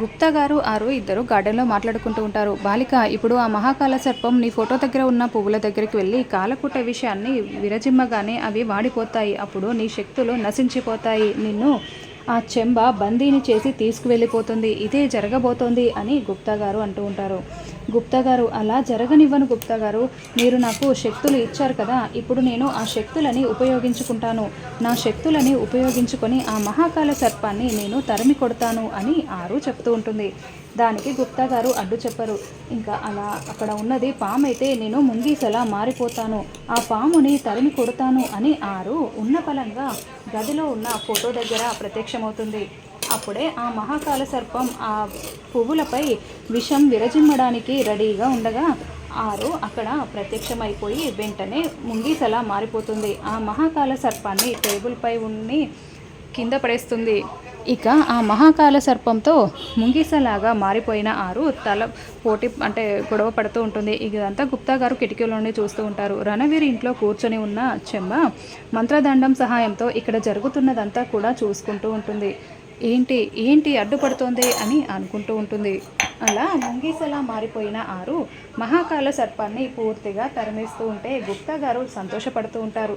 గుప్తా గారు ఆరు ఇద్దరు గార్డెన్లో మాట్లాడుకుంటూ ఉంటారు. బాలిక ఇప్పుడు ఆ మహాకాల సర్పం నీ ఫోటో దగ్గర ఉన్న పువ్వుల దగ్గరికి వెళ్ళి కాలకుట విషయాన్ని విరజిమ్మగానే అవి వాడిపోతాయి. అప్పుడు నీ శక్తులు నశించిపోతాయి. నిన్ను ఆ చెంబ బందీని చేసి తీసుకువెళ్ళిపోతుంది. ఇదే జరగబోతోంది అని గుప్తా గారు అంటూ ఉంటారు. గుప్తా గారు అలా జరగనివ్వను గుప్తా గారు. మీరు నాకు శక్తులు ఇచ్చారు కదా ఇప్పుడు నేను ఆ శక్తులని ఉపయోగించుకుంటాను. నా శక్తులని ఉపయోగించుకొని ఆ మహాకాల సర్పాన్ని నేను తరిమి కొడతాను అని ఆరు చెప్తూ ఉంటుంది. దానికి గుప్తా గారు అడ్డు చెప్పరు. ఇంకా అలా అక్కడ ఉన్నది పాము అయితే నేను ముంగీసలా మారిపోతాను. ఆ పాముని తరిమి కొడతాను అని ఆరు ఉన్న పలంగా గదిలో ఉన్న ఫోటో దగ్గర ప్రత్యక్షమవుతుంది. అప్పుడే ఆ మహాకాల సర్పం ఆ పువ్వులపై విషం విరజిమ్మడానికి రెడీగా ఉండగా ఆరు అక్కడ ప్రత్యక్షమైపోయి వెంటనే ముంగీసలా మారిపోతుంది. ఆ మహాకాల సర్పాన్ని టేబుల్పై ఉన్ని కింద పడేస్తుంది. ఇక ఆ మహాకాల సర్పంతో ముంగిసలాగా మారిపోయిన ఆరు తల పోటీ అంటే గొడవ పడుతూ ఉంటుంది. ఇదంతా గుప్తా గారు కిటికీలోనే చూస్తూ ఉంటారు. రణవీర్ ఇంట్లో కూర్చొని ఉన్న చెంబ మంత్రదండం సహాయంతో ఇక్కడ జరుగుతున్నదంతా కూడా చూసుకుంటూ ఉంటుంది. ఏంటి ఏంటి అడ్డుపడుతోంది అని అనుకుంటూ ఉంటుంది. అలా ముంగీసలా మారిపోయిన ఆరు మహాకాల సర్పాన్ని పూర్తిగా తరిమేస్తూ ఉంటే గుప్తా గారు సంతోషపడుతూ ఉంటారు.